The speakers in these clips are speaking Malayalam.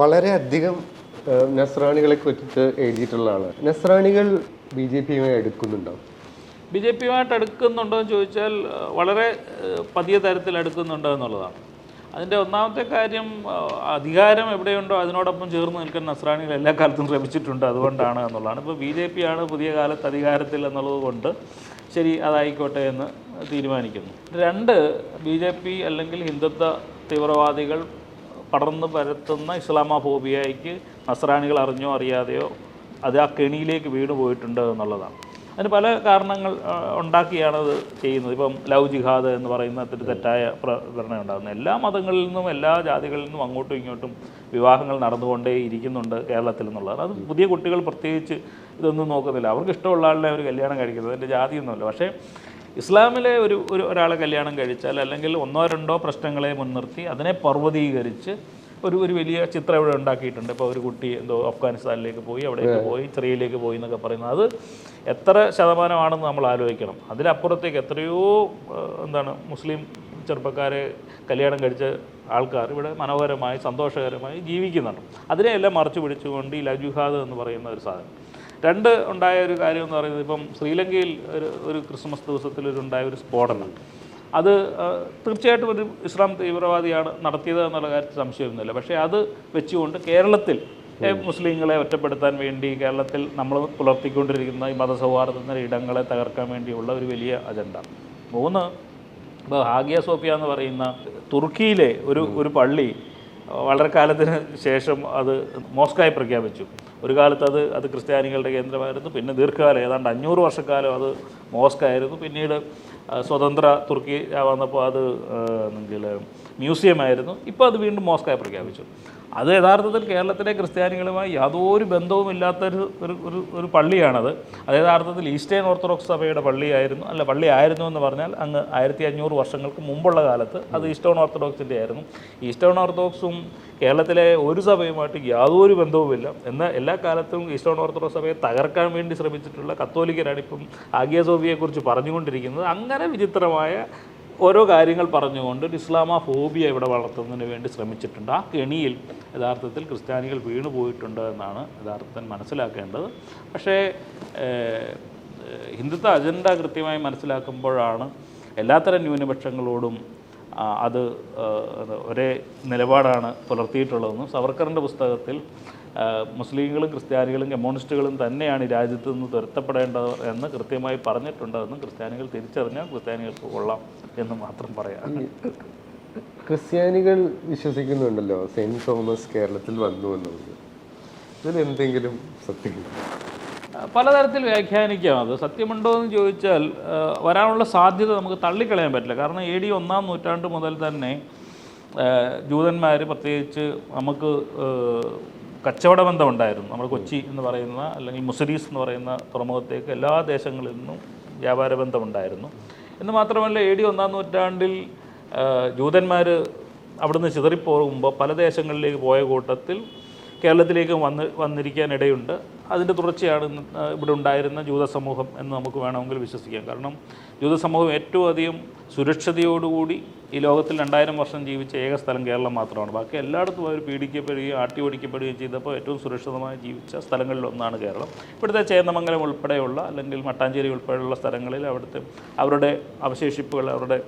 വളരെയധികം നസ്രാണികളെ കുറിച്ചിട്ട് എഴുതിയിട്ടുള്ള ആളാണ് നസ്രാണികൾ ബി ജെ പിയുമായി എടുക്കുന്നുണ്ടോ ബി ജെ പിയുമായിട്ട് അടുക്കുന്നുണ്ടോ എന്ന് ചോദിച്ചാൽ വളരെ പതിയ തരത്തിൽ അടുക്കുന്നുണ്ടോ എന്നുള്ളതാണ്. അതിന്റെ ഒന്നാമത്തെ കാര്യം അധികാരം എവിടെയുണ്ടോ അതിനോടൊപ്പം ചേർന്ന് നിൽക്കാൻ നസ്രാണികൾ എല്ലാ കാലത്തും ശ്രമിച്ചിട്ടുണ്ട് അതുകൊണ്ടാണ് എന്നുള്ളതാണ്. ഇപ്പോൾ ബി ജെ പി ആണ് പുതിയ കാലത്ത് അധികാരത്തിൽ എന്നുള്ളത് കൊണ്ട് ശരി അതായിക്കോട്ടെ എന്ന് തീരുമാനിക്കുന്നു. രണ്ട് ബി ജെ പി അല്ലെങ്കിൽ ഹിന്ദുത്വ തീവ്രവാദികൾ പടർന്ന് പരത്തുന്ന ഇസ്ലാമോഫോബിയയ്ക്ക് നസ്രാണികൾ അറിഞ്ഞോ അറിയാതെയോ അത് ആ കെണിയിലേക്ക് വീണ് പോയിട്ടുണ്ട് എന്നുള്ളതാണ്. അതിന് പല കാരണങ്ങൾ ഉണ്ടാക്കിയാണ് അത് ചെയ്യുന്നത്. ഇപ്പം ലവ് ജിഹാദ് എന്ന് പറയുന്ന അത്ര തെറ്റായ പ്രചരണം ഉണ്ടാകുന്നത് എല്ലാ മതങ്ങളിൽ നിന്നും എല്ലാ ജാതികളിൽ നിന്നും അങ്ങോട്ടും ഇങ്ങോട്ടും വിവാഹങ്ങൾ നടന്നുകൊണ്ടേ ഇരിക്കുന്നുണ്ട് കേരളത്തിൽ എന്നുള്ളതാണ് അത് പുതിയ കുട്ടികൾ പ്രത്യേകിച്ച് ഇതൊന്നും നോക്കുന്നില്ല. അവർക്ക് ഇഷ്ടമുള്ള ആളിനെ അവർ കല്യാണം കഴിക്കുന്നത്. അതിന്റെ ജാതിയൊന്നുമല്ല. പക്ഷേ ഇസ്ലാമിലെ ഒരു ഒരു ഒരാളെ കല്യാണം കഴിച്ചാൽ അല്ലെങ്കിൽ ഒന്നോ രണ്ടോ പ്രശ്നങ്ങളെ മുൻനിർത്തി അതിനെ പർവതീകരിച്ച് ഒരു ഒരു വലിയ ചിത്രം ഇവിടെ ഉണ്ടാക്കിയിട്ടുണ്ട്. ഇപ്പോൾ ഒരു കുട്ടി എന്തോ അഫ്ഗാനിസ്ഥാനിലേക്ക് പോയി അവിടേക്ക് പോയി സിറിയയിലേക്ക് പോയി എന്നൊക്കെ പറയുന്നത്. അത് എത്ര ശതമാനമാണെന്ന് നമ്മൾ ആലോചിക്കണം. അതിലപ്പുറത്തേക്ക് എത്രയോ എന്താണ് മുസ്ലിം ചെറുപ്പക്കാരെ കല്യാണം കഴിച്ച ആൾക്കാർ ഇവിടെ മനോഹരമായി സന്തോഷകരമായി ജീവിക്കുന്നുണ്ട്. അതിനെയെല്ലാം മറച്ചു പിടിച്ചുകൊണ്ട് ഈ ലജുഹാദ് എന്ന് പറയുന്ന ഒരു സാധനം. രണ്ട് ഉണ്ടായ ഒരു കാര്യം എന്ന് പറയുന്നത് ഇപ്പം ശ്രീലങ്കയിൽ ഒരു ഒരു ക്രിസ്മസ് ദിവസത്തിൽ ഒരു ഉണ്ടായ ഒരു സ്ഫോടനം. അത് തീർച്ചയായിട്ടും ഒരു ഇസ്ലാം തീവ്രവാദിയാണ് നടത്തിയത് എന്നുള്ള കാര്യത്തിൽ സംശയമൊന്നുമില്ല. പക്ഷേ അത് വെച്ചുകൊണ്ട് കേരളത്തിൽ മുസ്ലിങ്ങളെ ഒറ്റപ്പെടുത്താൻ വേണ്ടി കേരളത്തിൽ നമ്മൾ പുലർത്തിക്കൊണ്ടിരിക്കുന്ന ഈ മതസൗഹാർദ്ദത്തിന്റെ ഇടങ്ങളെ തകർക്കാൻ വേണ്ടിയുള്ള ഒരു വലിയ അജണ്ട. മൂന്ന് ഇപ്പോൾ ഹാഗിയ സോഫിയ എന്ന് പറയുന്ന തുർക്കിയിലെ ഒരു ഒരു പള്ളി വളരെ കാലത്തിന് ശേഷം അത് മോസ്കായി പ്രഖ്യാപിച്ചു. ഒരു കാലത്ത് അത് അത് ക്രിസ്ത്യാനികളുടെ കേന്ദ്രമായിരുന്നു പിന്നെ ദീർഘകാലം ഏതാണ്ട് അഞ്ഞൂറ് വർഷക്കാലം അത് മോസ്കായിരുന്നു. പിന്നീട് സ്വതന്ത്ര തുർക്കി വന്നപ്പോൾ അത് മ്യൂസിയമായിരുന്നു. ഇപ്പോൾ അത് വീണ്ടും മോസ്കായി പ്രഖ്യാപിച്ചു. അത് യഥാർത്ഥത്തിൽ കേരളത്തിലെ ക്രിസ്ത്യാനികളുമായി യാതൊരു ബന്ധവുമില്ലാത്തൊരു ഒരു ഒരു ഒരു പള്ളിയാണത്. അത് യഥാർത്ഥത്തിൽ ഈസ്റ്റേൺ ഓർത്തഡോക്സ് സഭയുടെ പള്ളിയായിരുന്നു അല്ല പള്ളി ആയിരുന്നു എന്ന് പറഞ്ഞാൽ അങ്ങ് ആയിരത്തി അഞ്ഞൂറ് വർഷങ്ങൾക്ക് മുമ്പുള്ള കാലത്ത് അത് ഈസ്റ്റേൺ ഓർത്തഡോക്സിന്റെ ആയിരുന്നു. ഈസ്റ്റേൺ ഓർത്തഡോക്സും കേരളത്തിലെ ഒരു സഭയുമായിട്ട് യാതൊരു ബന്ധവുമില്ല. എന്നാൽ എല്ലാ കാലത്തും ഈസ്റ്റേൺ ഓർത്തഡോക്സ് സഭയെ തകർക്കാൻ വേണ്ടി ശ്രമിച്ചിട്ടുള്ള കത്തോലിക്കരാണ് ഇപ്പം ആഗിയ സോഫിയെക്കുറിച്ച് പറഞ്ഞുകൊണ്ടിരിക്കുന്നത് അങ്ങനെ വിചിത്രമായ ഓരോ കാര്യങ്ങൾ പറഞ്ഞുകൊണ്ട് ഇസ്ലാമ ഫോബിയ ഇവിടെ വളർത്തുന്നതിന് വേണ്ടി ശ്രമിച്ചിട്ടുണ്ട്. ആ കെണിയിൽ യഥാർത്ഥത്തിൽ ക്രിസ്ത്യാനികൾ വീണു പോയിട്ടുണ്ട് എന്നാണ് യഥാർത്ഥത്തിൽ മനസ്സിലാക്കേണ്ടത്. പക്ഷേ ഹിന്ദുത്വ അജണ്ട കൃത്യമായി മനസ്സിലാക്കുമ്പോഴാണ് എല്ലാത്തരം ന്യൂനപക്ഷങ്ങളോടും അത് ഒരേ നിലപാടാണ് പുലർത്തിയിട്ടുള്ളതെന്നും സവർക്കറിന്റെ പുസ്തകത്തിൽ മുസ്ലിങ്ങളും ക്രിസ്ത്യാനികളും കമ്മ്യൂണിസ്റ്റുകളും തന്നെയാണ് ഈ രാജ്യത്ത് നിന്ന് തുരത്തപ്പെടേണ്ടത് എന്ന് കൃത്യമായി പറഞ്ഞിട്ടുണ്ടെന്നും ക്രിസ്ത്യാനികൾ തിരിച്ചറിഞ്ഞാൽ ക്രിസ്ത്യാനികൾക്ക് കൊള്ളാം എന്ന് മാത്രം പറയാം. ക്രിസ്ത്യാനികൾ വിശ്വസിക്കുന്നുണ്ടല്ലോ. സെയിന്റ് തോമസ് കേരളത്തിൽ വന്നു എന്നുള്ളത്. ഇതിൽ എന്തെങ്കിലും സത്യം? പലതരത്തിൽ വ്യാഖ്യാനിക്കാം. അത് സത്യമുണ്ടോ എന്ന് ചോദിച്ചാൽ വരാനുള്ള സാധ്യത നമുക്ക് തള്ളിക്കളയാൻ പറ്റില്ല. കാരണം എ ഡി ഒന്നാം നൂറ്റാണ്ട് മുതൽ തന്നെ ജൂതന്മാർ പ്രത്യേകിച്ച് നമുക്ക് ആ, ബന്ധം ഉണ്ടായിരുന്നു നമ്മൾ കൊച്ചി എന്ന് പറയുന്ന അല്ലെങ്കിൽ മുസരീസ് എന്ന് പറയുന്ന തുറമുഖത്തേക്ക് എല്ലാ ദേശങ്ങളിൽ നിന്നും വ്യാപാര ബന്ധമുണ്ടായിരുന്നു. എന്ന് മാത്രമല്ല എ ഡി ഒന്നാം നൂറ്റാണ്ടിൽ ജൂതന്മാർ അവിടുന്ന് ചിതറിപ്പോകുമ്പോൾ പല ദേശങ്ങളിലേക്ക് പോയ കൂട്ടത്തിൽ കേരളത്തിലേക്ക് വന്ന് വന്നിരിക്കാൻ ഇടയുണ്ട്. അതിന്റെ തുടർച്ചയാണ് ഇവിടെ ഉണ്ടായിരുന്ന ജൂത സമൂഹം എന്ന് നമുക്ക് വേണമെങ്കിൽ വിശ്വസിക്കാം. കാരണം ജൂതസമൂഹം ഏറ്റവും അധികം സുരക്ഷതയോടുകൂടി ഈ ലോകത്തിൽ രണ്ടായിരം വർഷം ജീവിച്ച ഏക സ്ഥലം കേരളം മാത്രമാണ്. ബാക്കി എല്ലായിടത്തും അവർ പീഡിക്കപ്പെടുകയും ആട്ടി ഓടിക്കപ്പെടുകയും ചെയ്തപ്പോൾ ഏറ്റവും സുരക്ഷിതമായി ജീവിച്ച സ്ഥലങ്ങളിലൊന്നാണ് കേരളം. ഇവിടുത്തെ ചേന്നമംഗലം ഉൾപ്പെടെയുള്ള അല്ലെങ്കിൽ മട്ടാഞ്ചേരി ഉൾപ്പെടെയുള്ള സ്ഥലങ്ങളിൽ അവിടുത്തെ അവരുടെ അവശേഷിപ്പുകൾ അവരുടെ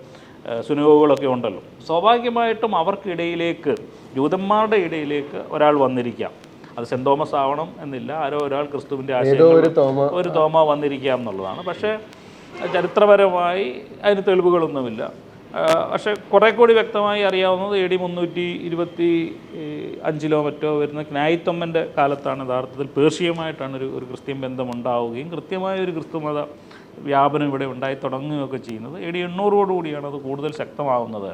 സുനുഭവങ്ങളൊക്കെ ഉണ്ടല്ലോ. സ്വാഭാവികമായിട്ടും അവർക്കിടയിലേക്ക് ജൂതന്മാരുടെ ഇടയിലേക്ക് ഒരാൾ വന്നിരിക്കാം. അത് സെന്റ് തോമസ് ആവണം എന്നില്ല. ആരോ ഒരാൾ ക്രിസ്തുവിന്റെ ഏതോ ആശയം ഒരു തോമ വന്നിരിക്കാം എന്നുള്ളതാണ്. പക്ഷേ ചരിത്രപരമായി അതിന് തെളിവുകളൊന്നുമില്ല. പക്ഷേ കുറേ കൂടി വ്യക്തമായി അറിയാവുന്നത് എ ഡി മുന്നൂറ്റി ഇരുപത്തി അഞ്ചിലോ മറ്റോ വരുന്ന ക്നായിത്തൊമ്മന്റെ കാലത്താണ് യഥാർത്ഥത്തിൽ പേർഷ്യമായിട്ടാണ് ഒരു ഒരു ക്രിസ്ത്യൻ ബന്ധം ഉണ്ടാവുകയും കൃത്യമായ ഒരു ക്രിസ്തുമത വ്യാപനം ഇവിടെ ഉണ്ടായി തുടങ്ങുകയൊക്കെ ചെയ്യുന്നത്. എ ഡി എണ്ണൂറോടുകൂടിയാണ് അത് കൂടുതൽ ശക്തമാവുന്നത്.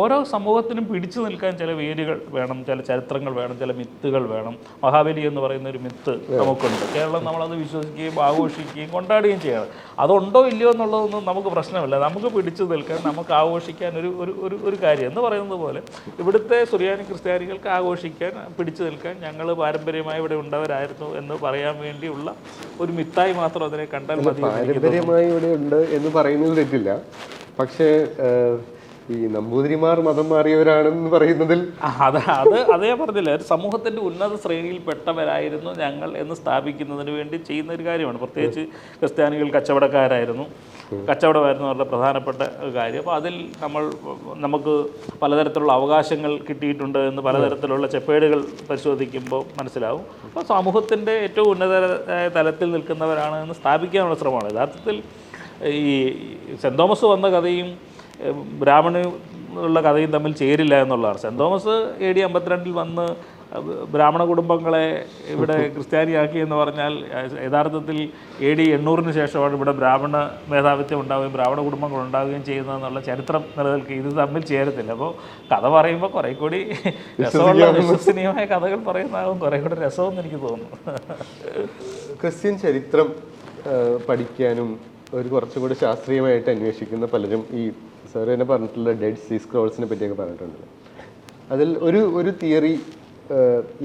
ഓരോ സമൂഹത്തിനും പിടിച്ചു നിൽക്കാൻ ചില വേരുകൾ വേണം ചില ചരിത്രങ്ങൾ വേണം ചില മിത്തുകൾ വേണം. മഹാബലി എന്ന് പറയുന്ന ഒരു മിത്ത് നമുക്കുണ്ട്. കേരളം നമ്മളത് വിശ്വസിക്കുകയും ആഘോഷിക്കുകയും കൊണ്ടാടുകയും ചെയ്യണം. അതുണ്ടോ ഇല്ലയോ എന്നുള്ളതൊന്നും നമുക്ക് പ്രശ്നമില്ല. നമുക്ക് പിടിച്ചു നിൽക്കാൻ നമുക്ക് ആഘോഷിക്കാൻ ഒരു ഒരു ഒരു കാര്യം എന്ന് പറയുന്നത് പോലെ ഇവിടുത്തെ സുറിയാനി ക്രിസ്ത്യാനികൾക്ക് ആഘോഷിക്കാൻ പിടിച്ചു നിൽക്കാൻ ഞങ്ങൾ പാരമ്പര്യമായി ഇവിടെ ഉണ്ടവരായിരുന്നു എന്ന് പറയാൻ വേണ്ടിയുള്ള ഒരു മിത്തായി മാത്രം അതിനെ കണ്ടാൽ മതി പാരമ്പര്യമായി ഇവിടെ ഉണ്ട് എന്ന് പറയുന്നത് തെറ്റില്ല. പക്ഷേ ഈ നമ്പൂതിരിമാർ മതം മാറിയവരാണെന്ന് പറയുന്നതിൽ അത് അത് അതേ പറഞ്ഞില്ല ഒരു സമൂഹത്തിന്റെ ഉന്നത ശ്രേണിയിൽ പെട്ടവരായിരുന്നു ഞങ്ങൾ എന്ന് സ്ഥാപിക്കുന്നതിന് വേണ്ടി ചെയ്യുന്ന ഒരു കാര്യമാണ്. പ്രത്യേകിച്ച് ക്രിസ്ത്യാനികൾ കച്ചവടക്കാരായിരുന്നു. കച്ചവടമായിരുന്നു അവരുടെ പ്രധാനപ്പെട്ട കാര്യം. അപ്പോൾ അതിൽ നമ്മൾ നമുക്ക് പലതരത്തിലുള്ള അവകാശങ്ങൾ കിട്ടിയിട്ടുണ്ട് എന്ന് പലതരത്തിലുള്ള ചെപ്പേടുകൾ പരിശോധിക്കുമ്പോൾ മനസ്സിലാവും. അപ്പോൾ സമൂഹത്തിന്റെ ഏറ്റവും ഉന്നത തലത്തിൽ നിൽക്കുന്നവരാണ് എന്ന് സ്ഥാപിക്കാനുള്ള ശ്രമമാണ്. യഥാർത്ഥത്തിൽ ഈ സെന്റ് തോമസ് വന്ന കഥയും ബ്രാഹ്മണ ഉള്ള കഥയും തമ്മിൽ ചേരില്ല എന്നുള്ളതാണ് സെന്റ് തോമസ് എ ഡി അമ്പത്തിരണ്ടിൽ വന്ന് ബ്രാഹ്മണ കുടുംബങ്ങളെ ഇവിടെ ക്രിസ്ത്യാനിയാക്കി എന്ന് പറഞ്ഞാൽ യഥാർത്ഥത്തിൽ എ ഡി എണ്ണൂറിന് ശേഷമാണ് ഇവിടെ ബ്രാഹ്മണ മേധാവിത്വം ഉണ്ടാവുകയും ബ്രാഹ്മണ കുടുംബങ്ങൾ ഉണ്ടാവുകയും ചെയ്യുന്നതെന്നുള്ള ചരിത്രം നിലനിൽക്കുക. ഇത് തമ്മിൽ ചേരത്തില്ല. അപ്പോൾ കഥ പറയുമ്പോൾ കുറേ കൂടി രസമുള്ള വിശ്വസനീയമായ കഥകൾ പറയുന്നതാകും കുറേ കൂടി രസമെന്ന് എനിക്ക് തോന്നുന്നു. ക്രിസ്ത്യൻ ചരിത്രം പഠിക്കാനും ഒരു കുറച്ചുകൂടി ശാസ്ത്രീയമായിട്ട് അന്വേഷിക്കുന്ന പലരും ഈ സാർ തന്നെ പറഞ്ഞിട്ടുള്ള ഡെഡ് സീ സ്ക്രോൾസിനെ പറ്റിയൊക്കെ പറഞ്ഞിട്ടുണ്ട്. അതിൽ ഒരു ഒരു തിയറി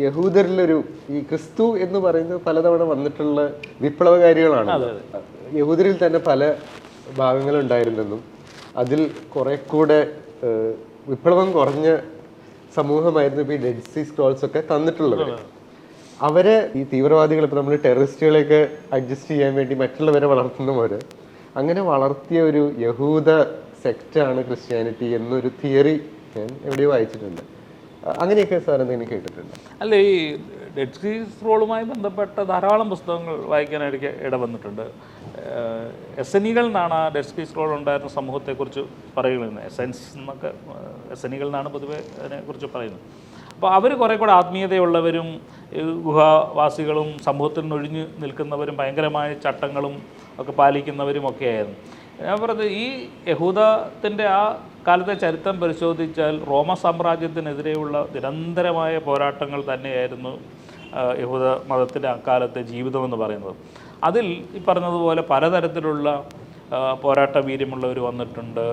യഹൂദരിലൊരു ഈ ക്രിസ്തു എന്ന് പറയുന്നത് പലതവണ വന്നിട്ടുള്ള വിപ്ലവകാരികളാണ്. യഹൂദരിൽ തന്നെ പല ഭാഗങ്ങളുണ്ടായിരുന്നെന്നും അതിൽ കുറെ കൂടെ വിപ്ലവം കുറഞ്ഞ സമൂഹമായിരുന്നു ഇപ്പോൾ ഈ ഡെഡ് സീ സ്ക്രോൾസ് ഒക്കെ തന്നിട്ടുള്ളത്. അവരെ ഈ തീവ്രവാദികൾ ഇപ്പോൾ നമ്മൾ ടെററിസ്റ്റുകളെയൊക്കെ അഡ്ജസ്റ്റ് ചെയ്യാൻ വേണ്ടി മറ്റുള്ളവരെ വളർത്തുന്ന പോലെ അങ്ങനെ വളർത്തിയ ഒരു യഹൂദ സെക്റ്റാണ് ക്രിസ്ത്യാനിറ്റി എന്നൊരു തിയറി ഞാൻ എവിടെയോ വായിച്ചിട്ടുണ്ട്. അങ്ങനെയൊക്കെ സാർ എന്തെങ്കിലും കേട്ടിട്ടുണ്ട്? അല്ല ഈ ഡെഡ് സീ സ്ക്രോളുമായി ബന്ധപ്പെട്ട ധാരാളം പുസ്തകങ്ങൾ വായിക്കാനായിട്ട് ഇടവന്നിട്ടുണ്ട്. എസ് എൻ ഇകൾ നിന്നാണ് ആ ഡെഡ് സീ സ്ക്രോൾ ഉണ്ടായിരുന്ന സമൂഹത്തെക്കുറിച്ച് പറയുന്നത്. എസെൻസ് എന്നൊക്കെ എസ് എൻ ഇകൾ നിന്നാണ് പൊതുവെ അതിനെക്കുറിച്ച് പറയുന്നത്. അപ്പോൾ അവർ കുറേ കൂടെ ആത്മീയതയുള്ളവരും ഗുഹാവാസികളും സമൂഹത്തിൽ നിന്ന് ഒഴിഞ്ഞു നിൽക്കുന്നവരും ഭയങ്കരമായ ചട്ടങ്ങളും ഒക്കെ പാലിക്കുന്നവരും ഒക്കെ ആയിരുന്നു. ഞാൻ പറഞ്ഞത് ഈ യഹൂദത്തിന്റെ ആ കാലത്തെ ചരിത്രം പരിശോധിച്ചാൽ റോമ സാമ്രാജ്യത്തിനെതിരെയുള്ള നിരന്തരമായ പോരാട്ടങ്ങൾ തന്നെയായിരുന്നു യഹൂദ മതത്തിന്റെ അക്കാലത്തെ ജീവിതമെന്ന് പറയുന്നത്. അതിൽ ഈ പറഞ്ഞതുപോലെ പലതരത്തിലുള്ള പോരാട്ട വീര്യമുള്ളവർ വന്നിട്ടുണ്ട്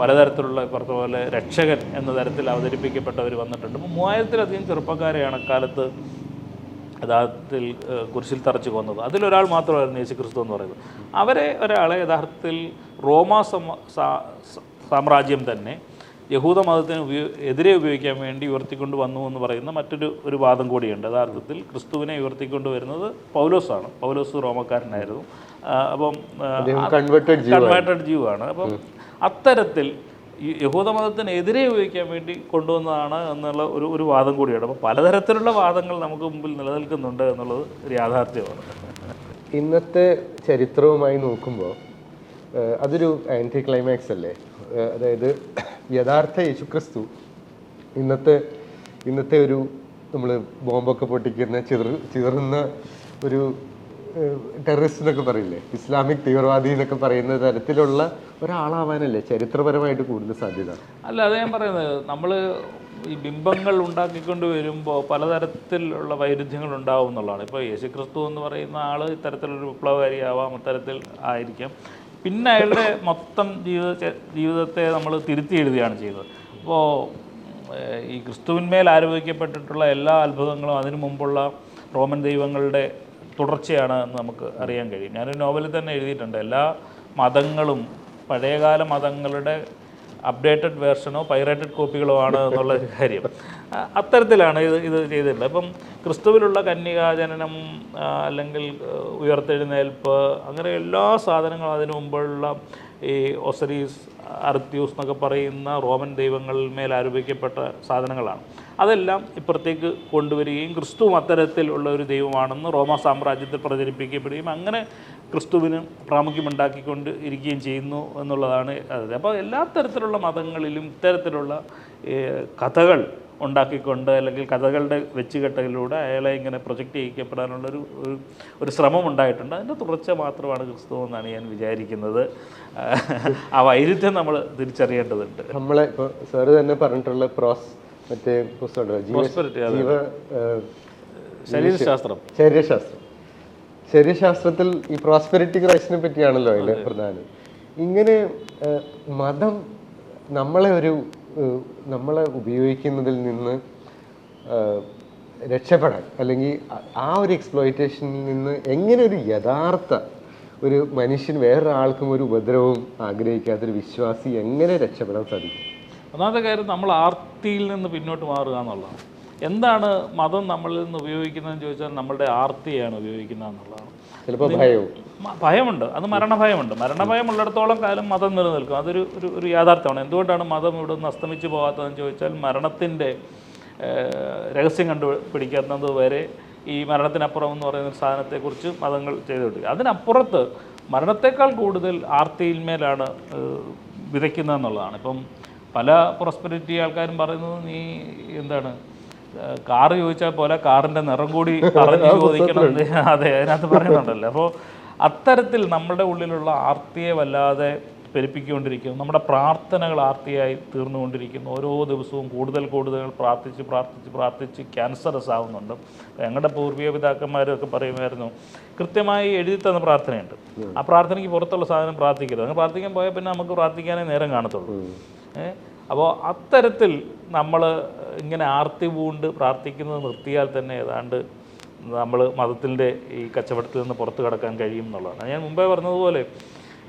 പലതരത്തിലുള്ള ഇപ്പുറത്തെ പോലെ രക്ഷകൻ എന്ന തരത്തിൽ അവതരിപ്പിക്കപ്പെട്ടവർ വന്നിട്ടുണ്ട്. മൂവായിരത്തിലധികം ചെറുപ്പക്കാരെയാണ് അക്കാലത്ത് യഥാർത്ഥത്തിൽ കുരിശിൽ തറച്ച് കൊന്നത്. അതിലൊരാൾ മാത്രമായിരുന്നു യേശു ക്രിസ്തു എന്ന് പറയുന്നത്. അവരെ ഒരാളെ യഥാർത്ഥത്തിൽ റോമ സാമ്രാജ്യം തന്നെ യഹൂദ മതത്തിന് ഉപയോ എതിരെ ഉപയോഗിക്കാൻ വേണ്ടി ഉയർത്തിക്കൊണ്ട് വന്നു എന്ന് പറയുന്ന മറ്റൊരു ഒരു വാദം കൂടിയുണ്ട്. യഥാർത്ഥത്തിൽ ക്രിസ്തുവിനെ ഉയർത്തിക്കൊണ്ട് വരുന്നത് പൗലോസാണ്. പൗലോസ് റോമക്കാരനായിരുന്നു. അപ്പം കൺവേർട്ടഡ് ജീവ കൺവേർട്ടഡ് ജീവ് ആണ്. അപ്പം അത്തരത്തിൽ ഈ യഹൂദ മതത്തിന് എതിരെ ഉപയോഗിക്കാൻ വേണ്ടി കൊണ്ടുവന്നതാണ് എന്നുള്ള ഒരു ഒരു വാദം കൂടിയാണ് അപ്പോൾ പലതരത്തിലുള്ള വാദങ്ങൾ നമുക്ക് മുമ്പിൽ നിലനിൽക്കുന്നുണ്ട് എന്നുള്ളത് ഒരു യാഥാർത്ഥ്യമാണ്. ഇന്നത്തെ ചരിത്രവുമായി നോക്കുമ്പോൾ അതൊരു ആന്റി ക്ലൈമാക്സ് അല്ലേ അതായത് യഥാർത്ഥ യേശുക്രിസ്തു ഇന്നത്തെ ഇന്നത്തെ ഒരു നമ്മൾ ബോംബൊക്കെ പൊട്ടിക്കുന്ന ചിതർ ചിതറുന്ന ഒരു ടെററിസ്റ്റ് എന്നൊക്കെ പറയില്ലേ? ഇസ്ലാമിക് തീവ്രവാദി എന്നൊക്കെ പറയുന്ന തരത്തിലുള്ള ഒരാളാവാനല്ലേ? ചരിത്രപരമായിട്ട് കൂടുതൽ സാധ്യത? അല്ല അത് ഞാൻ പറയുന്നത് നമ്മൾ ഈ ബിംബങ്ങൾ ഉണ്ടാക്കിക്കൊണ്ട് വരുമ്പോൾ പലതരത്തിലുള്ള വൈരുദ്ധ്യങ്ങൾ ഉണ്ടാവും എന്നുള്ളതാണ്. ഇപ്പോൾ യേശുക്രിസ്തു എന്ന് പറയുന്ന ആൾ ഇത്തരത്തിലൊരു വിപ്ലവകാരിയാവാം ഇത്തരത്തിൽ ആയിരിക്കാം. പിന്നെ അയാളുടെ മൊത്തം ജീവിത ജീവിതത്തെ നമ്മൾ തിരുത്തി എഴുതുകയാണ് ചെയ്തത് അപ്പോൾ ഈ ക്രിസ്തുവിന്മേൽ ആരോപിക്കപ്പെട്ടിട്ടുള്ള എല്ലാ അത്ഭുതങ്ങളും അതിനു മുമ്പുള്ള റോമൻ ദൈവങ്ങളുടെ തുടർച്ചയാണ് എന്ന് നമുക്ക് അറിയാൻ കഴിയും. ഞാൻ നോവലിൽ തന്നെ എഴുതിയിട്ടുണ്ട്. എല്ലാ മതങ്ങളും പഴയകാല മതങ്ങളുടെ അപ്ഡേറ്റഡ് വേർഷനോ പൈറേറ്റഡ് കോപ്പികളോ ആണ് എന്നുള്ള കാര്യം. അത്തരത്തിലാണ് ഇത് ഇത് ചെയ്തിട്ടുള്ളത്. അപ്പം ക്രിസ്തുവിലുള്ള കന്യകാജനനം അല്ലെങ്കിൽ ഉയർത്തെഴുന്നേൽപ്പ് അങ്ങനെ എല്ലാ സാധനങ്ങളും അതിനു മുമ്പുള്ള ഈ ഒസരീസ് അർത്യൂസ് എന്നൊക്കെ പറയുന്ന റോമൻ ദൈവങ്ങളിൽ മേൽ ആരോപിക്കപ്പെട്ട സാധനങ്ങളാണ്. അതെല്ലാം ഇപ്പുറത്തേക്ക് കൊണ്ടുവരികയും ക്രിസ്തു അത്തരത്തിലുള്ള ഒരു ദൈവമാണെന്ന് റോമ സാമ്രാജ്യത്തിൽ പ്രചരിപ്പിക്കപ്പെടുകയും അങ്ങനെ ക്രിസ്തുവിന് പ്രാമുഖ്യമുണ്ടാക്കിക്കൊണ്ട് ഇരിക്കുകയും ചെയ്യുന്നു എന്നുള്ളതാണ് അത്. അപ്പോൾ എല്ലാ തരത്തിലുള്ള മതങ്ങളിലും ഇത്തരത്തിലുള്ള കഥകൾ ഉണ്ടാക്കിക്കൊണ്ട് അല്ലെങ്കിൽ കഥകളുടെ വെച്ചുകെട്ടലിലൂടെ അയാളെ ഇങ്ങനെ പ്രൊജക്റ്റ് ചെയ്യിക്കപ്പെടാനുള്ളൊരു ഒരു- ഒരു ശ്രമം ഉണ്ടായിട്ടുണ്ട്. അതിന്റെ തുടർച്ച മാത്രമാണ് ക്രിസ്തു എന്നാണ് ഞാൻ വിചാരിക്കുന്നത്. ആ വൈരുദ്ധ്യം നമ്മൾ തിരിച്ചറിയേണ്ടതുണ്ട്. നമ്മളെ ഇപ്പോൾ സാറ് തന്നെ പറഞ്ഞിട്ടുള്ള പ്രോസ് മറ്റേ ശരീരശാസ്ത്രം ശരീരശാസ്ത്രം. ശരീരശാസ്ത്രത്തിൽ ഈ പ്രോസ്പെരിറ്റി ക്രൈസിനെ പറ്റിയാണല്ലോ അതിൽ പ്രധാനം. ഇങ്ങനെ മതം നമ്മളെ ഒരു നമ്മളെ ഉപയോഗിക്കുന്നതിൽ നിന്ന് രക്ഷപ്പെടാൻ അല്ലെങ്കിൽ ആ- ഒരു എക്സ്പ്ലോയിറ്റേഷനിൽ നിന്ന് എങ്ങനെ ഒരു യഥാർത്ഥ ഒരു മനുഷ്യൻ വേറൊരാൾക്കും ഒരു ഉപദ്രവവും ആഗ്രഹിക്കാത്തൊരു വിശ്വാസി എങ്ങനെ രക്ഷപ്പെടാൻ സാധിക്കും? ഒന്നാമത്തെ കാര്യം നമ്മൾ ആർത്തിയിൽ നിന്ന് പിന്നോട്ട് മാറുക എന്നുള്ളതാണ്. എന്താണ് മതം നമ്മളിൽ നിന്ന് ഉപയോഗിക്കുന്നതെന്ന് ചോദിച്ചാൽ നമ്മളുടെ ആർത്തിയാണ് ഉപയോഗിക്കുന്നത് എന്നുള്ളതാണ്. ചിലപ്പോൾ ഭയവും. ഭയമുണ്ട്. അത് മരണഭയമുണ്ട്. മരണഭയം ഉള്ളിടത്തോളം കാലം മതം നിലനിൽക്കും. അതൊരു ഒരു ഒരു യാഥാർത്ഥ്യമാണ്. എന്തുകൊണ്ടാണ് മതം ഇവിടെ നിന്ന് അസ്തമിച്ച് പോകാത്തതെന്ന് ചോദിച്ചാൽ മരണത്തിന്റെ രഹസ്യം കണ്ടുപിടിക്കുന്നത് വരെ ഈ മരണത്തിനപ്പുറം എന്ന് പറയുന്ന ഒരു സാധനത്തെക്കുറിച്ച് മതങ്ങൾ ചെയ്തുകൊണ്ട് അതിനപ്പുറത്ത് മരണത്തെക്കാൾ കൂടുതൽ ആർത്തിയിന്മേലാണ് വിതയ്ക്കുന്നതെന്നുള്ളതാണ്. ഇപ്പം പല പ്രോസ്പെരിറ്റി ആൾക്കാരും പറയുന്നത് നീ എന്താണ് കാർ കാറ് ചോദിച്ചാൽ പോലെ കാറിന്റെ നിറം കൂടി പറഞ്ഞു ചോദിക്കണം. അതെ അതിനകത്ത് പറയുന്നുണ്ടല്ലോ. അപ്പോൾ അത്തരത്തിൽ നമ്മുടെ ഉള്ളിലുള്ള ആർത്തിയെ വല്ലാതെ പെരുപ്പിക്കൊണ്ടിരിക്കുന്നു. നമ്മുടെ പ്രാർത്ഥനകൾ ആർത്തിയായി തീർന്നുകൊണ്ടിരിക്കുന്നു. ഓരോ ദിവസവും കൂടുതൽ കൂടുതൽ പ്രാർത്ഥിച്ച് പ്രാർത്ഥിച്ച് പ്രാർത്ഥിച്ച് ക്യാൻസറസ് ആവുന്നുണ്ട്. ഞങ്ങളുടെ പൂർവീയ പിതാക്കന്മാരൊക്കെ പറയുമായിരുന്നു കൃത്യമായി എഴുതി തന്ന പ്രാർത്ഥനയുണ്ട്. ആ പ്രാർത്ഥനയ്ക്ക് പുറത്തുള്ള സാധനം പ്രാർത്ഥിക്കരുത്. അങ്ങനെ പ്രാർത്ഥിക്കാൻ പോയാൽ പിന്നെ നമുക്ക് പ്രാർത്ഥിക്കാനേ നേരം കാണത്തുള്ളൂ. അപ്പോൾ അത്തരത്തിൽ നമ്മൾ ഇങ്ങനെ ആർത്തി പൂണ്ട് പ്രാർത്ഥിക്കുന്നത് നിർത്തിയാൽ തന്നെ ഏതാണ്ട് നമ്മൾ മതത്തിന്റെ ഈ കച്ചവടത്തിൽ നിന്ന് പുറത്ത് കടക്കാൻ കഴിയും എന്നുള്ളതാണ്. ഞാൻ മുമ്പേ പറഞ്ഞതുപോലെ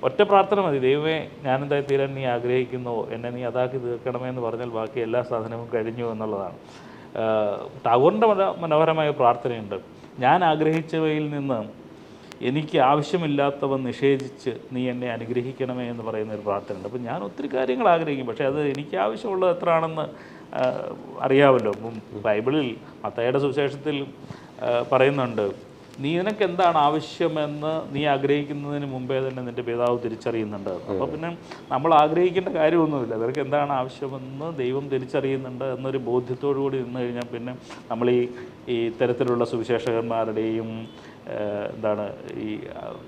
ഒറ്റ പ്രാർത്ഥന മതി. ദൈവമേ ഞാനെന്തായി തീരാൻ നീ ആഗ്രഹിക്കുന്നുവോ എന്നെ നീ അതാക്കി തീർക്കണമേ എന്ന് പറഞ്ഞാൽ ബാക്കി എല്ലാ സാധനവും കഴിഞ്ഞു എന്നുള്ളതാണ്. ടാഗോറിന്റെ മനോ മനോഹരമായ പ്രാർത്ഥനയുണ്ട്. ഞാൻ ആഗ്രഹിച്ചവയിൽ നിന്ന് എനിക്ക് ആവശ്യമില്ലാത്തവ നിഷേധിച്ച് നീ എന്നെ അനുഗ്രഹിക്കണമേ എന്ന് പറയുന്ന ഒരു പ്രാർത്ഥനയുണ്ട്. അപ്പം ഞാൻ ഒത്തിരി കാര്യങ്ങൾ ആഗ്രഹിക്കും. പക്ഷേ അത് എനിക്ക് ആവശ്യമുള്ളത് എത്ര ആണെന്ന് അറിയാമല്ലോ. അപ്പം ബൈബിളിൽ മത്തയുടെ സുവിശേഷത്തിൽ പറയുന്നുണ്ട് നീ നിനക്ക് എന്താണ് ആവശ്യമെന്ന് നീ ആഗ്രഹിക്കുന്നതിന് മുമ്പേ തന്നെ നിന്റെ പിതാവ് തിരിച്ചറിയുന്നുണ്ട്. അപ്പോൾ പിന്നെ നമ്മൾ ആഗ്രഹിക്കേണ്ട കാര്യമൊന്നുമില്ല. നിനക്ക് എന്താണ് ആവശ്യമെന്ന് ദൈവം തിരിച്ചറിയുന്നുണ്ട് എന്നൊരു ബോധ്യത്തോടു കൂടി നിന്ന് കഴിഞ്ഞാൽ പിന്നെ നമ്മൾ ഈ ഈ തരത്തിലുള്ള സുവിശേഷകന്മാരുടെയും എന്താണ് ഈ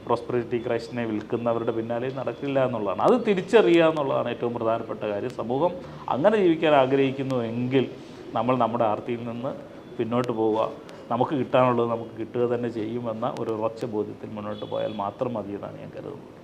പ്രോസ്പെറിറ്റി ക്രൈസ്റ്റിനെ വിൽക്കുന്നവരുടെ പിന്നാലെ നടക്കില്ല എന്നുള്ളതാണ്. അത് തിരിച്ചറിയുക എന്നുള്ളതാണ് ഏറ്റവും പ്രധാനപ്പെട്ട കാര്യം. സമൂഹം അങ്ങനെ ജീവിക്കാൻ ആഗ്രഹിക്കുന്നു എങ്കിൽ നമ്മൾ നമ്മുടെ ആർത്തിയിൽ നിന്ന് പിന്നോട്ട് പോവുക. നമുക്ക് കിട്ടാനുള്ളത് നമുക്ക് കിട്ടുക തന്നെ ചെയ്യുമെന്ന ഒരു ഉറച്ച ബോധ്യത്തിൽ മുന്നോട്ട് പോയാൽ മാത്രം മതിയെന്നാണ് ഞാൻ കരുതുന്നത്.